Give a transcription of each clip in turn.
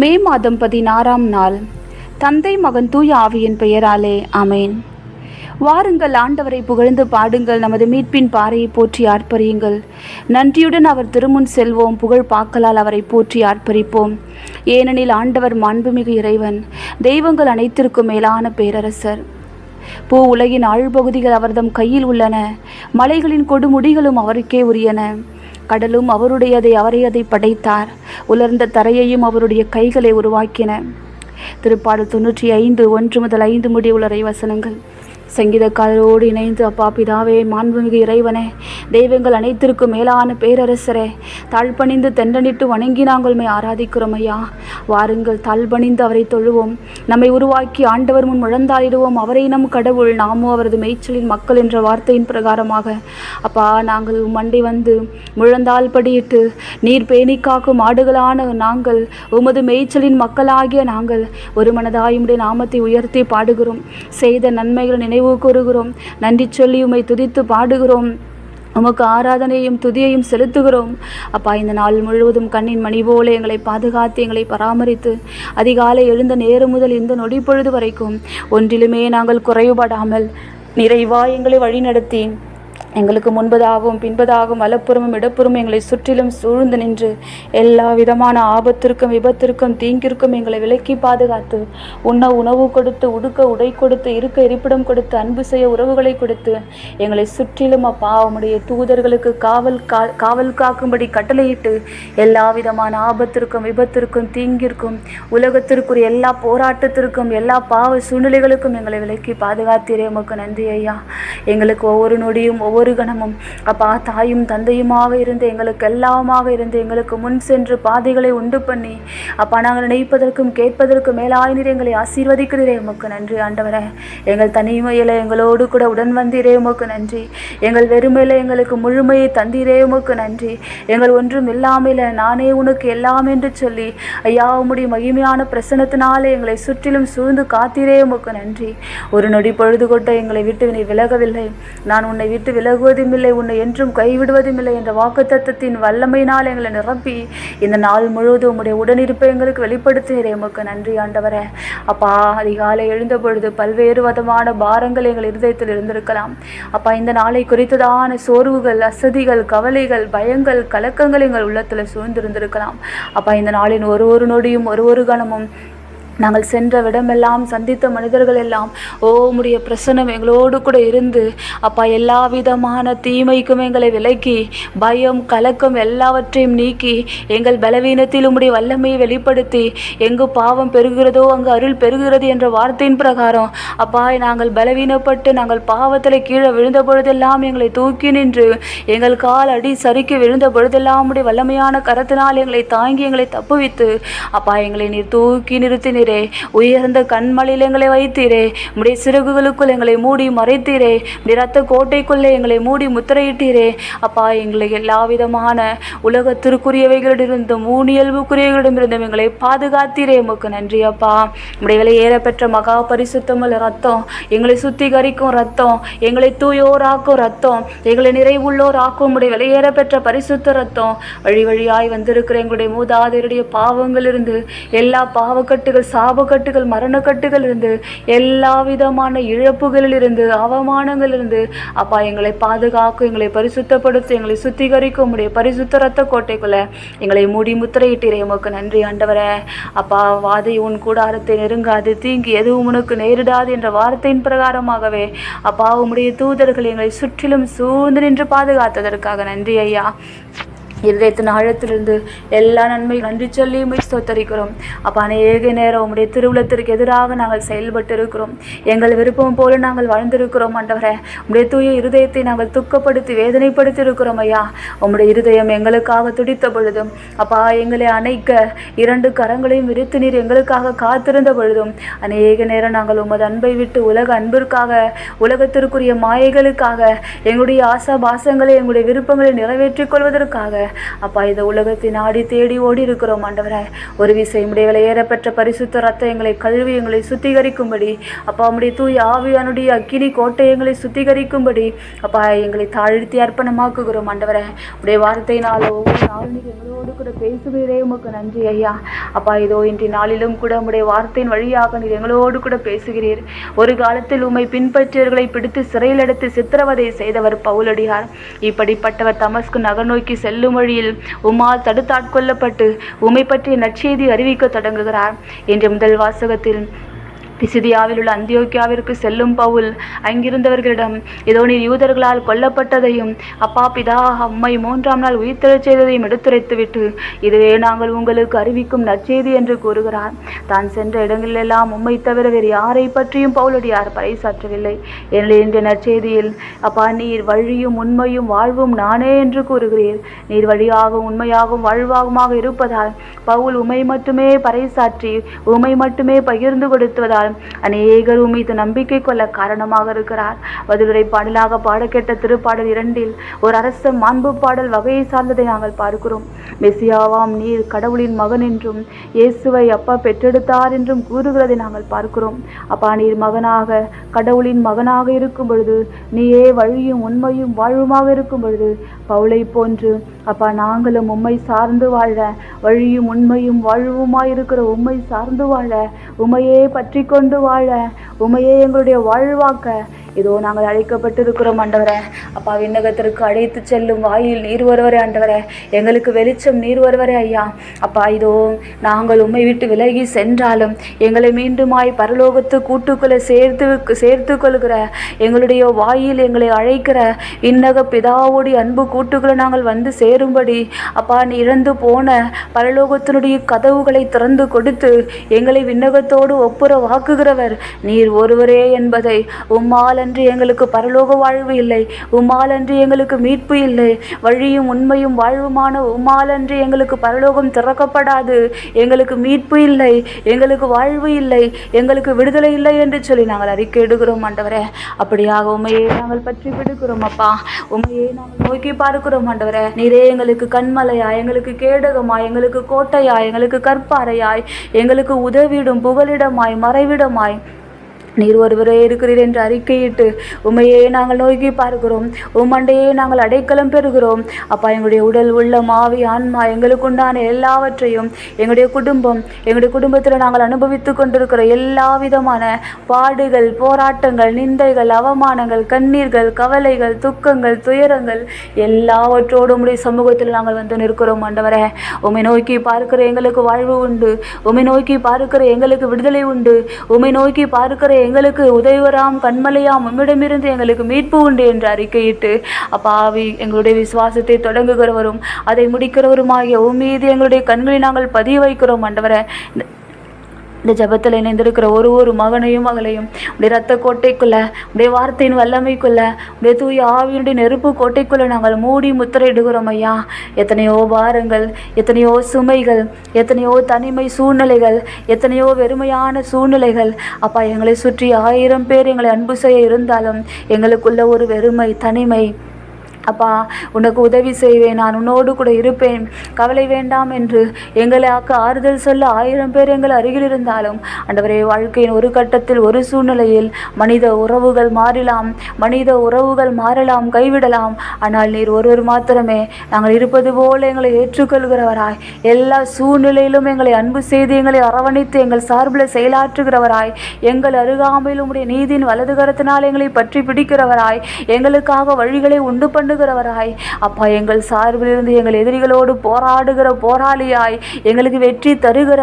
மே மாதம் பதினாறாம் நாள். தந்தை மகன் தூய ஆவியின் பெயராலே அமேன் வாருங்கள் ஆண்டவரை புகழ்ந்து பாடுங்கள் நமது மீட்பின் பாறையை போற்றி ஆர்ப்பரியுங்கள். நன்றியுடன் அவர் திருமுன் செல்வோம் புகழ் பாக்கலால் அவரை போற்றி ஆர்ப்பரிப்போம். ஏனெனில் ஆண்டவர் மாண்புமிகு இறைவன் தெய்வங்கள் அனைத்திற்கும் மேலான பேரரசர். பூ உலகின் ஆழ்பகுதிகள் அவர்தம் கையில் உள்ளன மலைகளின் கொடுமுடிகளும் அவருக்கே உரியன. கடலும் அவருடையதை அவரையதை படைத்தார். உலர்ந்த தரையையும் அவருடைய கைகளை உருவாக்கின. திருப்பாடல் தொண்ணூற்றி ஐந்து ஒன்று முதல் ஐந்து முடிய வசனங்கள். சங்கீதக்காரரோடு இணைந்து அப்பா பிதாவே மாண்புமிகு இறைவனே தெய்வங்கள் அனைத்திற்கும் மேலான பேரரசரே தாழ்பணிந்து தெண்டனிட்டு வணங்கி நாங்கள் மை ஆராதிக்கிறோம் ஐயா. வாருங்கள் தாழ்பணிந்து அவரை தொழுவோம். நம்மை உருவாக்கி ஆண்டவர் முன் முழந்தாளிடுவோம் அவரை நம் கடவுள் நாமோ அவரது மேய்ச்சலின் மக்கள் என்ற வார்த்தையின் பிரகாரமாக. அப்பா நாங்கள் மண்டி வந்து முழந்தால் படியிட்டு நீர் பேணி காக்கும் ஆடுகளான நாங்கள் உமது மேய்ச்சலின் மக்களாகிய நாங்கள் ஒரு மனதாயுடைய நாமத்தை உயர்த்தி பாடுகிறோம். செய்த நன்மைகள் நினைவு கூறுகிறோம். நன்றி சொல்லி உமை துதித்து பாடுகிறோம். உமக்கு ஆராதனையும் துதியையும் செலுத்துகிறோம். அப்பா இந்த நாள் முழுவதும் கண்ணின் மணி போல எங்களை பாதுகாத்து எங்களை பராமரித்து அதிகாலை எழுந்த நேரம் முதல் இந்த நொடி பொழுது வரைக்கும் ஒன்றிலுமே நாங்கள் குறைவுபடாமல் நிறைவாய் எங்களை வழிநடத்தி எங்களுக்கு முன்பதாகவும் பின்பதாகவும் வலப்புறமும் இடப்புறமும் எங்களை சுற்றிலும் சூழ்ந்து நின்று எல்லா விதமான ஆபத்திற்கும் விபத்திற்கும் தீங்கிற்கும் எங்களை விலக்கி பாதுகாத்து உண்ண உணவு கொடுத்து உடுக்க உடை கொடுத்து இருக்க இருப்பிடம் கொடுத்து அன்பு செய்ய உறவுகளை கொடுத்து எங்களை சுற்றிலும் அப்பா உம்முடைய தூதர்களுக்கு காவல் கா காவல் காக்கும்படி கட்டளையிட்டு எல்லா விதமான ஆபத்திற்கும் விபத்திற்கும் தீங்கிற்கும் உலகத்திற்குரிய எல்லா போராட்டத்திற்கும் எல்லா பாவ சூழ்நிலைகளுக்கும் எங்களை விலக்கி பாதுகாத்தீரே. உமக்கு நன்றி ஐயா. எங்களுக்கு ஒவ்வொரு நொடியும் ஒவ்வொரு கணமும். அப்பா தாயும் தந்தையுமாக இருந்து எங்களுக்கு எல்லாமாக இருந்து எங்களுக்கு முன் சென்று பாதைகளை உண்டு பண்ணி அப்பா நாங்கள் நினைப்பதற்கும் கேட்பதற்கும் மேலாய் நீர் எங்களை ஆசீர்வதிக்கிறீரே உமக்கு நன்றி ஆண்டவரே. எங்கள் தனிமையில் எங்களோடு கூட உடன் வந்தீரே உமக்கு நன்றி. எங்கள் வெறுமையில் எங்களுக்கு முழுமையை தந்தீரே உமக்கு நன்றி. எங்கள் ஒன்றும் இல்லாமல் நானே உனக்கு எல்லாம் என்று சொல்லி ஐயா உம்முடைய மகிமையான பிரசனத்தினாலே எங்களை சுற்றிலும் சூழ்ந்து காத்தீரே உமக்கு நன்றி. ஒரு நொடி பொழுது கொட்ட எங்களை விட்டு நீ விலகவில்லை. நான் உன்னை விட்டு விலக விலகுவதுமில்லை உன்னை என்றும் கைவிடுவதும் இல்லை என்ற வாக்குத்தத்தத்தின் வல்லமையினால் எங்களை நிரப்பி இந்த நாள் முழுவதும் உம்முடைய உடனிருப்பை எங்களுக்கு வெளிப்படுத்துகிறேன் உமக்கு நன்றி ஆண்டவரே. அப்பா அதிகாலை எழுந்த பொழுது பல்வேறு விதமான பாரங்கள் எங்கள் இருதயத்தில் இருந்திருக்கலாம். அப்பா இந்த நாளை குறித்ததான சோர்வுகள் அசதிகள் கவலைகள் பயங்கள் கலக்கங்கள் எங்கள் உள்ளத்தில் சூழ்ந்திருந்திருக்கலாம். அப்பா இந்த நாளின் ஒரு ஒரு நொடியும் ஒரு ஒரு கணமும் நாங்கள் சென்ற விடமெல்லாம் சந்தித்த மனிதர்கள் எல்லாம் ஓ உம்முடைய பிரசனம் எங்களோடு கூட இருந்து அப்பா எல்லா விதமான தீமைக்கும் எங்களை விலக்கி பயம் கலக்கம் எல்லாவற்றையும் நீக்கி எங்கள் பலவீனத்தில் உம்முடைய வல்லமையை வெளிப்படுத்தி எங்கு பாவம் பெருகிறதோ அங்கு அருள் பெருகிறது என்ற வார்த்தையின் பிரகாரம் அப்பா நாங்கள் பலவீனப்பட்டு நாங்கள் பாவத்தில் கீழே விழுந்த பொழுதெல்லாம் எங்களை தூக்கி நின்று எங்கள் கால் அடி சறுக்கி விழுந்த பொழுதெல்லாம் உடைய வல்லமையான கரத்தினால் எங்களை தாங்கி எங்களை தப்புவித்து அப்பா எங்களை நீர் தூக்கி நிறுத்தினீரே உயர்ந்த கண்மலையில் எங்களை வைத்தீரே. உடைய சிறகுகளுக்குள் எங்களை மூடி மறைத்தீரே. உம்முடைய ரத்த கோட்டைக்குள்ளே எங்களை மூடி முத்திரையிட்டீரே. அப்பா எங்களை எல்லா விதமான உலகத்திற்குரியவைகளிடமிருந்தும் ஊனியல்புக்குரியவர்களிடமிருந்தும் எங்களை பாதுகாத்தீரே. உமக்கு நன்றி அப்பா. உடைய விலை ஏறப்பெற்ற மகா பரிசுத்தமுள்ள ரத்தம் எங்களை சுத்திகரிக்கும் ரத்தம் எங்களை தூயோராக்கும் ரத்தம் எங்களை நிறைவுள்ளோர் ஆக்கும் உடைய விலையேறப்பெற்ற பரிசுத்த ரத்தம் வழி வழியாய் வந்திருக்கிற எங்களுடைய மூதாதையருடைய பாவங்களிலிருந்து எல்லா பாவக்கட்டுகள் சாபக்கட்டுகள் மரணக்கட்டுகள் இருந்து எல்லா விதமான இழப்புகளில் இருந்து அவமானங்கள் இருந்து அப்பா எங்களை பாதுகாக்கும் எங்களை பரிசுத்தப்படுத்த எங்களை சுத்திகரிக்கும் உடைய பரிசுத்த ரத்த கோட்டைக்குள்ள எங்களை மூடி முத்திரையிட்டீரே. உமக்கு நன்றி ஆண்டவரே. அப்பா வாதை உன் கூடாரத்தை நெருங்காது தீங்கு எதுவும் உனக்கு நேரிடாது என்ற வார்த்தையின் பிரகாரமாகவே அப்பா உம்முடைய தூதர்கள் எங்களை சுற்றிலும் சூழ்ந்து நின்று பாதுகாத்ததற்காக நன்றி ஐயா. இருதயத்தின் ஆழத்திலிருந்து எல்லா நன்மை நன்றி சொல்லி ஸ்தோத்தரிக்கிறோம். அப்போ அநேக நேரம் உங்களுடைய திருவுளத்திற்கு எதிராக நாங்கள் செயல்பட்டு இருக்கிறோம் எங்கள் விருப்பம் போல நாங்கள் வாழ்ந்திருக்கிறோம் ஆண்டவரே. உம்முடைய தூய இருதயத்தை நாங்கள் துக்கப்படுத்தி வேதனைப்படுத்தி இருக்கிறோம் ஐயா. உம்முடைய இருதயம் எங்களுக்காக துடித்த பொழுதும் அப்பா எங்களை அணைக்க இரண்டு கரங்களையும் விரித்து நீர் எங்களுக்காக காத்திருந்த பொழுதும் அநேக நேரம் நாங்கள் உமது அன்பை விட்டு உலக அன்பிற்காக உலகத்திற்குரிய மாயைகளுக்காக எங்களுடைய ஆசா பாசங்களை எங்களுடைய விருப்பங்களை நிறைவேற்றிக் கொள்வதற்காக அப்பா இந்த உலகத்தை நாடி தேடி ஓடி இருக்கிறோம் ஆண்டவரே. ஒரு விசை உடையகளை ஏறப்பெற்ற பரிசுத்த ரத்த எங்களை கழுவி எங்களை சுத்திகரிக்கும்படி. அப்பா உடைய தூய் ஆவியானுடைய அக்கினி கோட்டை எங்களை சுத்திகரிக்கும்படி. அப்பா எங்களை தாழ்த்தி அர்ப்பணமாக்குகிறோம் ஆண்டவரே. உடைய வார்த்தையினால் ஒவ்வொரு நாளும் எங்களோடு கூட பேசுகிறே உமக்கு நன்றி ஐயா. அப்பா இதோ இன்றைய நாளிலும் கூட உடைய வார்த்தையின் வழியாக நீர் எங்களோடு கூட பேசுகிறீர். ஒரு காலத்தில் உம்மை பின்பற்றியவர்களை பிடித்து சிறையில் எடுத்து சித்திரவதை செய்தவர் பவுலடியார் இப்படிப்பட்டவர் தமஸ்கு நகர் நோக்கி செல்லும் வழியில் உமால் தடுத்தாட்கொள்ளப்பட்டு உமை பற்றிய நற்செய்தி அறிவிக்க தொடங்குகிறார். என்ற முதல் வாசகத்தில் பிசிதியாவில் உள்ள அந்தியோக்கியாவிற்கு செல்லும் பவுல் அங்கிருந்தவர்களிடம் இதோ நீர் யூதர்களால் கொல்லப்பட்டதையும் அப்பா பிதா அம்மை மூன்றாம் நாள் உயிர்த்தெழச் செய்ததையும் எடுத்துரைத்துவிட்டு இதுவே நாங்கள் உங்களுக்கு அறிவிக்கும் நற்செய்தி என்று கூறுகிறார். தான் சென்ற இடங்களிலெல்லாம் உம்மை தவிர வேறு யாரை பற்றியும் பவுலடியார் பறைசாற்றவில்லை. எனவே இந்த நற்செய்தியில் அப்பா நீர் வழியும் உண்மையும் வாழ்வும் நானே என்று கூறுகிறீர். நீர் வழியாகவும் உண்மையாகவும் வாழ்வாகுமாக இருப்பதால் பவுல் உமை மட்டுமே பறைசாற்றி உமை மட்டுமே பகிர்ந்து கொடுத்துவதால் அநேகர் மீது நம்பிக்கை கொள்ள காரணமாக இருக்கிறார். பதிலுரை பாடலாக பாட கேட்ட திருப்பாடல் இரண்டில் ஒரு அரச மாண்பு பாடல் வகையை சார்ந்ததை நாங்கள் பார்க்கிறோம். மெசியாவாம் நீர் கடவுளின் மகன் என்றும் இயேசுவை அப்பா பெற்றெடுத்தார் என்றும் கூறுகிறதை நாங்கள் பார்க்கிறோம். அப்பா நீர் மகனாக கடவுளின் மகனாக இருக்கும் பொழுது நீயே வழியும் உண்மையும் வாழ்வுமாக இருக்கும் பொழுது பவுளை போன்று அப்பா நாங்களும் உம்மை சார்ந்து வாழ வழியும் உண்மையும் வாழ்வுமாய் இருக்கிற உம்மை சார்ந்து வாழ உமையே பற்றி கொண்டு வாழ உமையே எங்களுடைய வாழ்வாக்க இதோ நாங்கள் அழைக்கப்பட்டிருக்கிறோம் ஆண்டவரே. அப்பா விண்ணகத்திற்கு அழைத்து செல்லும் வாயில் நீர் வருவரே ஆண்டவரே. எங்களுக்கு வெளிச்சம் நீர் வருவரே ஐயா. அப்பா இதோ நாங்கள் உண்மை விட்டு விலகி சென்றாலும் எங்களை மீண்டுமாய் பரலோகத்து கூட்டுக்குள்ளே சேர்த்து சேர்த்து கொள்கிற எங்களுடைய வாயில் எங்களை அழைக்கிற விண்ணக பிதாவோடைய அன்பு கூட்டுக்குள்ளே நாங்கள் வந்து சேரும்படி அப்பா நீ இழந்து போன பரலோகத்தினுடைய கதவுகளை திறந்து கொடுத்து எங்களை விண்ணகத்தோடு ஒப்புர வாக்குகிறவர் நீர் ஒருவரே என்பதை உம்மால அன்றி எங்களுக்கு பரலோக வாழ்வு இல்லை. உம்மாலன்று எங்களுக்கு மீட்பு இல்லை. வழியும் உண்மையும் வாழ்வுமான உம்மாலன்று எங்களுக்கு பரலோகம் திறக்கப்படாது. எங்களுக்கு மீட்பு இல்லை. எங்களுக்கு வாழ்வு இல்லை. எங்களுக்கு விடுதலை இல்லை என்று சொல்லி நாங்கள் அறிக்கை இடுகிறோம் ஆண்டவரே. அப்படியாக உண்மையை நாங்கள் பற்றி விடுகிறோம் அப்பா. உண்மையை நாங்கள் நோக்கி பார்க்கிறோம் ஆண்டவரே. நீரே எங்களுக்கு கண்மலையா எங்களுக்கு கேடகமா எங்களுக்கு கோட்டையா எங்களுக்கு கற்பாறையாய் எங்களுக்கு உதவிடும் புகலிடமாய் மறைவிடமாய் நீர் ஒருவரே இருக்கிறீர் என்று அறிக்கையிட்டு உண்மையே நாங்கள் நோக்கி பார்க்கிறோம். உம்மண்டையே நாங்கள் அடைக்கலம் பெறுகிறோம். அப்பா எங்களுடைய உடல் உள்ள மாவி ஆன்மா எங்களுக்கு உண்டான எல்லாவற்றையும் எங்களுடைய குடும்பம் எங்களுடைய குடும்பத்தில் நாங்கள் அனுபவித்து கொண்டிருக்கிற எல்லா விதமான பாடுகள் போராட்டங்கள் நிந்தைகள் அவமானங்கள் கண்ணீர்கள் கவலைகள் துக்கங்கள் துயரங்கள் எல்லாவற்றோடும் உடைய சமூகத்தில் நாங்கள் வந்து நிற்கிறோம் ஆண்டவரே. உமை நோக்கி பார்க்கிற எங்களுக்கு வாழ்வு உண்டு. உமை நோக்கி பார்க்கிற எங்களுக்கு விடுதலை உண்டு. உமை நோக்கி பார்க்கிற எங்களுக்கு உதவிவராம் கண்மலையாம் உம்மிடமிருந்து எங்களுக்கு மீட்பு உண்டு என்று அறிக்கையிட்டு அப்பாவி எங்களுடைய விசுவாசத்தை தொடங்குகிறவரும் அதை முடிக்கிறவருமாகிய உம்மீது எங்களுடைய கண்களை நாங்கள் பதிய வைக்கிறோம் மண்டவரை இந்த- ஜபத்தில் ஜெபத்தில் இணைந்திருக்கிற ஒரு ஒரு மகனையும் மகளையும் உடைய ரத்த கோட்டைக்குள்ள உடைய வார்த்தையின் வல்லமைக்குள்ள உடைய தூய ஆவியுடைய நெருப்பு கோட்டைக்குள்ள நாங்கள் மூடி முத்திரையிடுகிறோம் ஐயா. எத்தனையோ பாரங்கள் எத்தனையோ சுமைகள் எத்தனையோ தனிமை சூழ்நிலைகள் எத்தனையோ வெறுமையான சூழ்நிலைகள். அப்பா எங்களை சுற்றி ஆயிரம் பேர் எங்களை அன்பு செய்ய இருந்தாலும் எங்களுக்குள்ள ஒரு வெறுமை தனிமை அப்பா உனக்கு உதவி செய்வேன் நான் உன்னோடு கூட இருப்பேன். கவலை வேண்டாம் என்று எங்களை ஆக்க ஆறுதல் சொல்ல ஆயிரம் பேர் எங்கள் அருகில் இருந்தாலும் அண்டவரே வாழ்க்கையின் ஒரு கட்டத்தில் ஒரு சூழ்நிலையில் மனித உறவுகள் மாறலாம். மனித உறவுகள் மாறலாம் கைவிடலாம். ஆனால் நீர் ஒருவர் மாத்திரமே நாங்கள் இருப்பது போல எங்களை ஏற்றுக்கொள்கிறவராய். எல்லா சூழ்நிலையிலும் எங்களை அன்பு செய்து எங்களை அரவணைத்து எங்கள் சார்பில் செயலாற்றுகிறவராய். எங்கள் அருகாமையில் உடைய நீதியின் வலதுகரத்தினால் எங்களை பற்றி பிடிக்கிறவராய். எங்களுக்காக வழிகளை உண்டு பண்ண பண்ணுகிறவராய் அப்பா எங்கள் சார்பிலிருந்து எங்கள் எதிரிகளோடு போராடுகிற போராளியாய் எங்களுக்கு வெற்றி தருகிற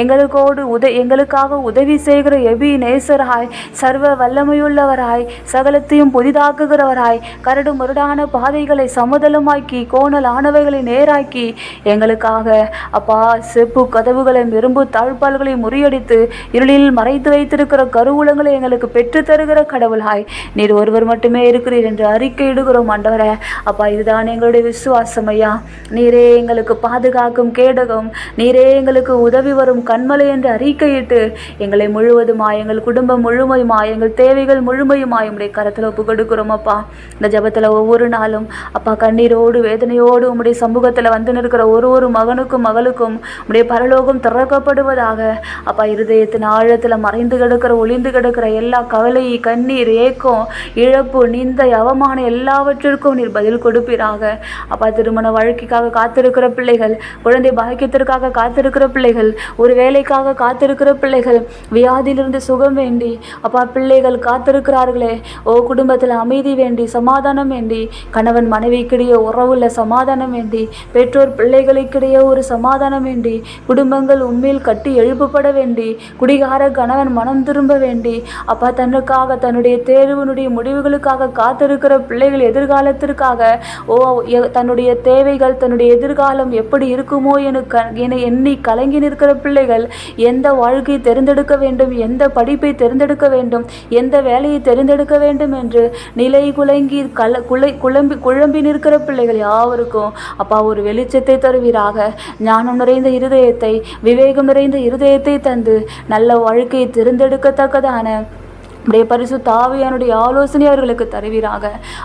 எங்களுக்கோடு உத எங்களுக்காக உதவி செய்கிற எபி நேசராய் சர்வ வல்லமையுள்ளவராய் சகலத்தையும் புதிதாக்குகிறவராய் கரடு முரடான பாதைகளை சமதளமாக்கி கோணல் ஆனவைகளை நேராக்கி எங்களுக்காக அப்பா செப்பு கதவுகளை இரும்பு தாழ்பால்களை முறியடித்து இருளில் மறைத்து வைத்திருக்கிற கருவூலங்களை எங்களுக்கு பெற்று தருகிற கடவுளாய் நீர் ஒருவர் மட்டுமே இருக்கிறீர் என்று அறிக்கையிடுகிறோம் ஆண்டவரே. அப்பா இதுதான் எங்களுடைய விசுவாசம் ஐயா. நீரே எங்களுக்கு பாதுகாக்கும் கேடகம் நீரே எங்களுக்கு உதவி வரும் கண்மலை என்று அறிக்கையிட்டு எங்களை முழுவதுமாய் எங்கள் குடும்பம் முழுமையுமாய் எங்கள் தேவைகள் முழுமையுமாய் உடைய கரத்தில் ஒப்பு கொடுக்குறோம் அப்பா. இந்த ஜபத்தில் ஒவ்வொரு நாளும் அப்பா கண்ணீரோடு வேதனையோடு உம்முடைய சமூகத்தில் வந்து நிற்கிற ஒரு ஒரு மகனுக்கும் மகளுக்கும் உடைய பரலோகம் திறக்கப்படுவதாக அப்பா இருதயத்தின் ஆழத்தில் மறைந்து கிடக்கிற ஒளிந்து கிடக்கிற எல்லா கவலை கண்ணீர் ஏக்கம் இழப்பு நிந்தை அவமானம் எல்லாவற்றிற்கும் நீர் பதில் கொடுப்பீராக. அப்பா திருமண வாழ்க்கைக்காக காத்திருக்கிற பிள்ளைகள் குழந்தை பாக்கியத்திற்காக காத்திருக்கிற பிள்ளைகள் ஒரு வேலைக்காக காத்திருக்கிற பிள்ளைகள் வியாதியிலிருந்து சுகம் வேண்டி அப்பா பிள்ளைகள் காத்திருக்கிறார்களே. ஓ குடும்பத்தில் அமைதி வேண்டி சமாதானம் வேண்டி கணவன் மனைவிக்கிடையே உறவுல சமாதானம் வேண்டி பெற்றோர் பிள்ளைகளுக்கிடையே ஒரு சமாதானம் வேண்டி குடும்பங்கள் உண்மையில் கட்டி எழுப்பப்பட வேண்டி குடிகார கணவன் மனம் திரும்ப வேண்டி அப்பா தன்னுக்காக தன்னுடைய தேர்வினுடைய முடிவுகளுக்காக காத்திருக்கிற பிள்ளைகள் எதிர்காலத்தில் எதிர்காலத்திற்காக ஓ தன்னுடைய தேவைகள் தன்னுடைய எதிர்காலம் எப்படி இருக்குமோ என க என எண்ணி கலங்கி நிற்கிற பிள்ளைகள் எந்த வாழ்க்கையை தேர்ந்தெடுக்க வேண்டும் எந்த படிப்பை தேர்ந்தெடுக்க வேண்டும் எந்த வேலையை தேர்ந்தெடுக்க வேண்டும் என்று நிலை குலங்கி கல குலை குழம்பி குழம்பி நிற்கிற பிள்ளைகள் யாவருக்கும் அப்பா ஒரு வெளிச்சத்தை தருவீராக. ஞானம் நிறைந்த இருதயத்தை விவேகம் நிறைந்த இருதயத்தை தந்து நல்ல வாழ்க்கையை தேர்ந்தெடுக்கத்தக்கதான உடைய பரிசு தாவியானுடைய ஆலோசனை அவர்களுக்கு தருவீராக.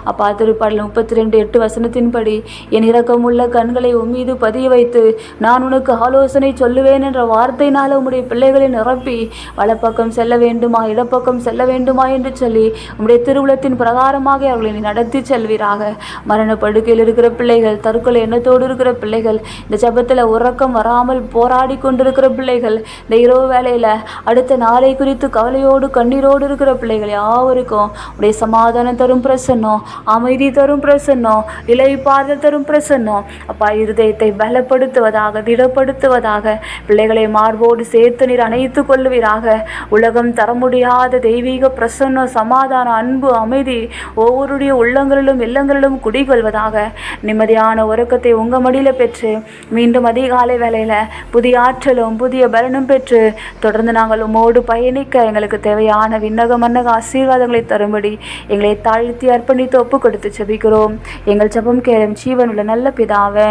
அப்பா திருப்பாடல் முப்பத்தி ரெண்டு எட்டு வசனத்தின்படி என் இரக்கமுள்ள கண்களை உம்மீது பதிய வைத்து நான் உனக்கு ஆலோசனை சொல்லுவேன் என்ற வார்த்தையினால் உம்முடைய பிள்ளைகளை நிரப்பி வலப்பக்கம் செல்ல வேண்டுமா இடப்பக்கம் செல்ல வேண்டுமா என்று சொல்லி உம்முடைய திருவுளத்தின் பிரகாரமாக அவர்களை நீ நடத்தி செல்வீராக. மரண படுக்கையில் இருக்கிற பிள்ளைகள் தற்கொலை எண்ணத்தோடு இருக்கிற பிள்ளைகள் இந்த ஜபத்தில் உறக்கம் வராமல் போராடி கொண்டிருக்கிற பிள்ளைகள் இந்த இரவு வேலையில் அடுத்த நாளை குறித்து கவலையோடு கண்ணீரோடு இருக்கிற பிள்ளைகள் யாவருக்கும் உடைய சமாதானம் தரும் பிரசன்னம் அமைதி தரும் பிரசன்னம் இலைப்பாறுதல் தரும் பிரசன்னம் அப்பா இருதயத்தை பலப்படுத்துவதாக திடப்படுத்துவதாக பிள்ளைகளை மார்போடு சேர்த்து நீர் அணைத்து கொள்ளுவீராக. உலகம் தர முடியாத தெய்வீக பிரசன்னம் சமாதானம் அன்பு அமைதி ஒவ்வொருடைய உள்ளங்களிலும் இல்லங்களிலும் குடிகொள்வதாக. நிம்மதியான உறக்கத்தை உங்க மடியில பெற்று மீண்டும் அதிகாலை வேலையில் புதிய ஆற்றலும் புதிய பலனும் பெற்று தொடர்ந்து நாங்கள் உம்மோடு பயணிக்க எங்களுக்கு தேவையான விண்ணகம் மன்னக ஆசீர்வாதங்களை தரும்படி எங்களை தாழ்த்தி அர்ப்பணித்து ஒப்பு கொடுத்து செபிக்கிறோம். எங்கள் ஜபம் கேளும் ஜீவன் உள்ள நல்ல பிதாவே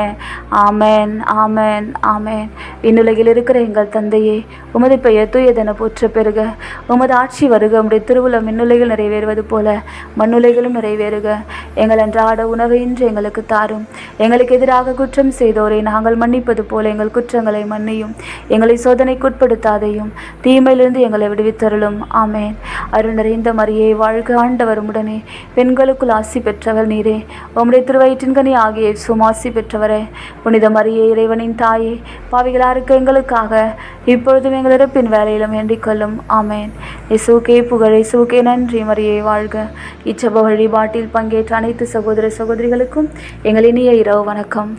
ஆமேன் ஆமேன் ஆமேன். விண்ணுலகில் இருக்கிற எங்கள் தந்தையே உமது பெயர் தூயதென போற்ற பெறுக உமது ஆட்சி வருக உடைய திருவுளம் விண்ணுலகில் நிறைவேறுவது போல மண்ணுலகிலும் நிறைவேறுக. எங்கள் அன்றாட உணவை இன்று எங்களுக்கு தாரும். எங்களுக்கு எதிராக குற்றம் செய்தோரை நாங்கள் மன்னிப்பது போல எங்கள் குற்றங்களை மன்னியும். எங்களை சோதனைக்குட்படுத்தாதையும் தீமையிலிருந்து எங்களை விடுவித்தருளும். ஆமேன். அருள் நிறைந்த மரியே வாழ்க ஆண்டவர் உடனே பெண்களுக்குள் ஆசி பெற்றவர் நீரே. உம்முடைய திருவயிற்றின்கனி ஆகிய சுமாசி பெற்றவரே. புனித மரியே இறைவனின் தாயே பாவிகளாருக்கு எங்களுக்காக இப்பொழுதும் எங்கள் இறப்பின் வேலையிலும் வேண்டிக் கொள்ளும். ஆமென். இசுக்கே புகழ் இசுகே நன்றி மரியே வாழ்க. இச்சப வழிபாட்டில் பங்கேற்ற அனைத்து சகோதர சகோதரிகளுக்கும் எங்கள் இனிய இரவு வணக்கம்.